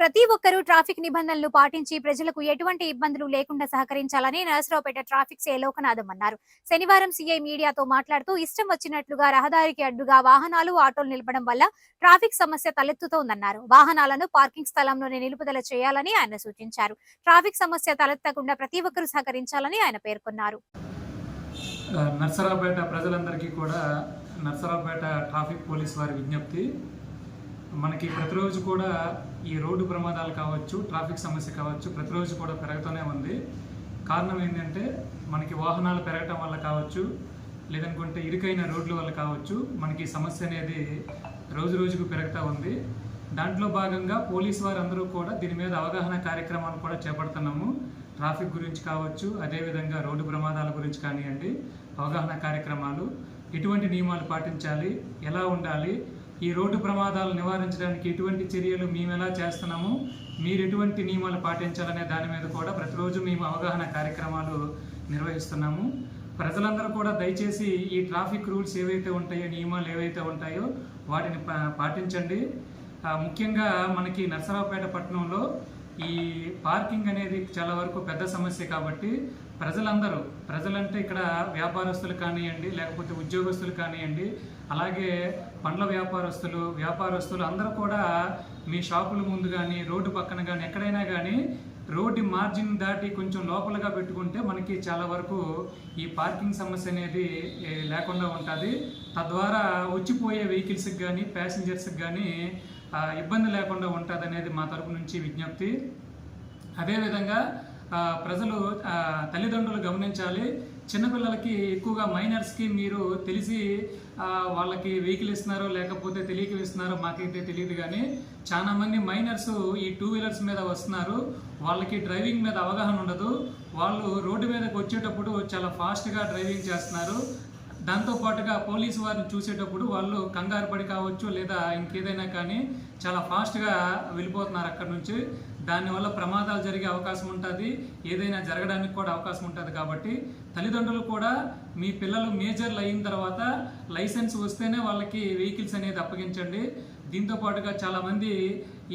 ప్రతి ఒక్కరూ ట్రాఫిక్ నిబంధనలు పాటించి ప్రజలకు ఎటువంటి ఇబ్బందులు లేకుండా సహకరించాలని నరసరావుపేట ట్రాఫిక్ సే లోకనాథం అన్నారు. శనివారం సీఐ మీడియాతో మాట్లాడుతూ ఇష్టం వచ్చినట్లుగా రహదారికి అడ్డుగా వాహనాలు ఆటోలు నిలపడం వల్ల ట్రాఫిక్ సమస్య తలెత్తుతోందన్నారు. వాహనాలను పార్కింగ్ స్థలంలోనే నిలుపుదల చేయాలని ఆయన సూచించారు. ట్రాఫిక్ సమస్య తలెత్తకుండా ప్రతి ఒక్కరూ సహకరించాలని ఆయన పేర్కొన్నారు. నర్సరావుపేట ప్రజలందరికీ కూడా నర్సరావుపేట ట్రాఫిక్ పోలీస్ వారి విజ్ఞప్తి. మనకి ప్రతిరోజు కూడా ఈ రోడ్డు ప్రమాదాలు కావచ్చు ట్రాఫిక్ సమస్య కావచ్చు ప్రతిరోజు కూడా పెరుగుతూనే ఉంది. కారణం ఏంటంటే మనకి వాహనాలు పెరగటం వల్ల కావచ్చు లేదనుకుంటే ఇరుకైన రోడ్ల వల్ల కావచ్చు మనకి సమస్య అనేది రోజు రోజుకు పెరుగుతూ ఉంది. దాంట్లో భాగంగా పోలీస్ వారందరూ కూడా దీని మీద అవగాహన కార్యక్రమాలు కూడా చేపడుతున్నాము. ట్రాఫిక్ గురించి కావచ్చు అదేవిధంగా రోడ్డు ప్రమాదాల గురించి కానివ్వండి అవగాహన కార్యక్రమాలు ఎటువంటి నియమాలు పాటించాలి ఎలా ఉండాలి ఈ రోడ్డు ప్రమాదాలు నివారించడానికి ఎటువంటి చర్యలు మేము ఎలా చేస్తున్నాము? మీరు ఎటువంటి నియమాలు పాటించాలనే దాని మీద కూడా ప్రతిరోజు మేము అవగాహన కార్యక్రమాలు నిర్వహిస్తున్నాము. ప్రజలందరూ కూడా దయచేసి ఈ ట్రాఫిక్ రూల్స్ ఏవైతే ఉంటాయో నియమాలు ఏవైతే ఉంటాయో వాటిని పా- పాటించండి. ముఖ్యంగా మనకి నర్సరావుపేట పట్టణంలో ఈ పార్కింగ్ అనేది చాలా వరకు పెద్ద సమస్య కాబట్టి ప్రజలందరూ ప్రజలంటే ఇక్కడ వ్యాపారస్తులు కానివ్వండి లేకపోతే ఉద్యోగస్తులు కానివ్వండి అలాగే పండ్ల వ్యాపారస్తులు వ్యాపారస్తులు అందరూ కూడా మీ షాపుల ముందు కానీ రోడ్డు పక్కన కానీ ఎక్కడైనా కానీ రోడ్డు మార్జిన్ దాటి కొంచెం లోపలగా పెట్టుకుంటే మనకి చాలా వరకు ఈ పార్కింగ్ సమస్య అనేది లేకుండా ఉంటుంది. తద్వారా వచ్చిపోయే వెహికల్స్కి కానీ ప్యాసింజర్స్కి కానీ ఇబ్బంది లేకుండా ఉంటుంది అనేది మా తరపు నుంచి విజ్ఞప్తి. అదేవిధంగా ప్రజలు తల్లిదండ్రులు గమనించాలి. చిన్నపిల్లలకి ఎక్కువగా మైనర్స్కి మీరు తెలిసి వాళ్ళకి వెహికల్ ఇస్తున్నారో లేకపోతే తెలియక ఇస్తున్నారో మాకైతే తెలియదు కానీ చాలా మంది మైనర్స్ ఈ టూ వీలర్స్ మీద వస్తున్నారు. వాళ్ళకి డ్రైవింగ్ మీద అవగాహన ఉండదు. వాళ్ళు రోడ్డు మీదకి వచ్చేటప్పుడు చాలా ఫాస్ట్గా డ్రైవింగ్ చేస్తున్నారు. దాంతో పాటుగా పోలీసు వారిని చూసేటప్పుడు వాళ్ళు కంగారు పడి కావచ్చు లేదా ఇంకేదైనా కానీ చాలా ఫాస్ట్గా వెళ్ళిపోతున్నారు అక్కడి నుంచి. దానివల్ల ప్రమాదాలు జరిగే అవకాశం ఉంటుంది ఏదైనా జరగడానికి కూడా అవకాశం ఉంటుంది కాబట్టి తల్లిదండ్రులు కూడా మీ పిల్లలు మేజర్లు అయిన తర్వాత లైసెన్స్ వస్తేనే వాళ్ళకి వెహికల్స్ అనేది అప్పగించండి. దీంతో పాటుగా చాలామంది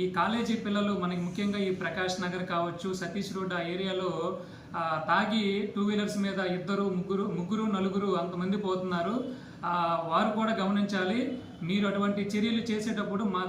ఈ కాలేజీ పిల్లలు మనకి ముఖ్యంగా ఈ ప్రకాష్ నగర్ కావచ్చు సతీష్ రోడ్ ఆ ఏరియాలో తాగి టూ వీలర్స్ మీద ఇద్దరు ముగ్గురు ముగ్గురు నలుగురు అంతమంది పోతున్నారు. వారు కూడా గమనించాలి. మీరు అటువంటి చర్యలు చేసేటప్పుడు మా